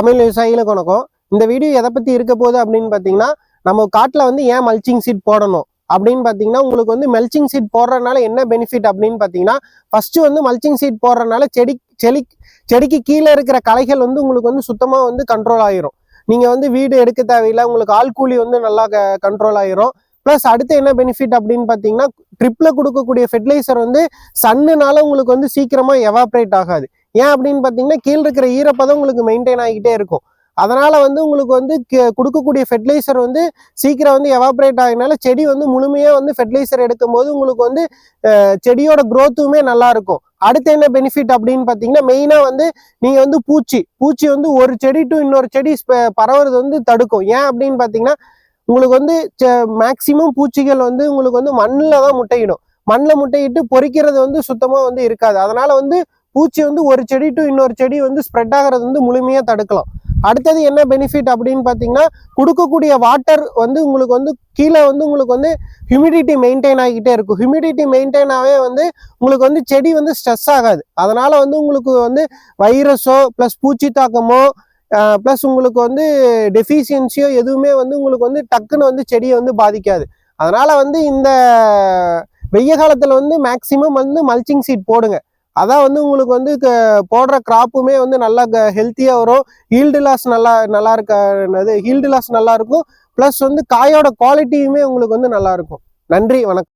தமிழ் விவசாயிகளுக்கு வணக்கம். இந்த வீடியோ எதை பற்றி இருக்க போகுது அப்படின்னு பார்த்தீங்கன்னா நம்ம காட்டில் வந்து ஏன் மல்ச்சிங் சீட் போடணும்? அப்படின்னு பார்த்தீங்கன்னா உங்களுக்கு வந்து மல்ச்சிங் சீட் போடுறதுனால என்ன பெனிஃபிட் அப்படின்னு பார்த்தீங்கன்னா ஃபஸ்ட்டு வந்து மல்ச்சிங் சீட் போடுறதுனால செடி செடி செடிக்கு கீழே இருக்கிற களைகள் வந்து உங்களுக்கு வந்து சுத்தமாக வந்து கண்ட்ரோல் ஆயிரும். நீங்கள் வந்து வீடு எடுக்க தேவையில்லை உங்களுக்கு ஆள் கூலி வந்து நல்லா கண்ட்ரோல் ஆயிரும். ப்ளஸ் அடுத்து என்ன பெனிஃபிட் அப்படின்னு பார்த்தீங்கன்னா ட்ரிப்பில் கொடுக்கக்கூடிய ஃபெர்டிலைசர் வந்து சன்னுனால உங்களுக்கு வந்து சீக்கிரமாக எவாப்ரேட் ஆகாது. ஏன் அப்படின்னு பார்த்தீங்கன்னா கீழே இருக்கிற ஈரப்பதம் உங்களுக்கு மெயின்டைன் ஆகிக்கிட்டே இருக்கும். அதனால் வந்து உங்களுக்கு வந்து கொடுக்கக்கூடிய ஃபெர்டிலைசர் வந்து சீக்கிரம் வந்து எவாப்ரேட் ஆகினால செடி வந்து முழுமையாக வந்து ஃபெர்டிலைசர் எடுக்கும்போது உங்களுக்கு வந்து செடியோட க்ரோத்துமே நல்லாயிருக்கும் அடுத்து என்ன பெனிஃபிட் அப்படின்னு பார்த்தீங்கன்னா மெயினாக வந்து நீங்கள் வந்து பூச்சி. பூச்சி வந்து ஒரு செடி டு இன்னொரு செடி பரவுறது வந்து தடுக்கும். ஏன் அப்படின்னு பார்த்தீங்கன்னா உங்களுக்கு வந்து மேக்சிமம் பூச்சிகள் வந்து உங்களுக்கு வந்து மண்ணில் தான் முட்டையிடும். மண்ணில் முட்டையிட்டு பொறிக்கிறது வந்து சுத்தமாக வந்து இருக்காது. அதனால வந்து பூச்சி வந்து ஒரு செடி டு இன்னொரு செடி வந்து ஸ்ப்ரெட் ஆகிறது வந்து முழுமையாக தடுக்கலாம். அடுத்தது என்ன பெனிஃபிட் அப்படின்னு பார்த்தீங்கன்னா கொடுக்கக்கூடிய வாட்டர் வந்து உங்களுக்கு வந்து கீழே வந்து உங்களுக்கு வந்து ஹியூமிடிட்டி மெயின்டைன் ஆகிக்கிட்டே இருக்கும். ஹியூமிடிட்டி மெயின்டைன் ஆகவே வந்து உங்களுக்கு வந்து செடி வந்து ஸ்ட்ரெஸ் ஆகாது. அதனால் வந்து உங்களுக்கு வந்து வைரஸோ ப்ளஸ் பூச்சி தாக்கமோ ப்ளஸ் உங்களுக்கு வந்து டெஃபிஷியன்சியோ எதுவுமே வந்து உங்களுக்கு வந்து டக்குன்னு வந்து செடியை வந்து பாதிக்காது. அதனால் வந்து இந்த வெய்ய காலத்தில் வந்து மேக்சிமம் வந்து மல்ச்சிங் சீட் போடுங்க. அதான் வந்து உங்களுக்கு வந்து க- போடுற கிராப்புமே வந்து நல்லா ஹெல்த்தியாக வரும். ஹீல்டு லாஸ் நல்லா நல்லா இருக்க என்னது ஹீல்டு லாஸ் நல்லா இருக்கும். ப்ளஸ் வந்து காயோட குவாலிட்டியுமே உங்களுக்கு வந்து நல்லா இருக்கும். நன்றி வணக்கம்.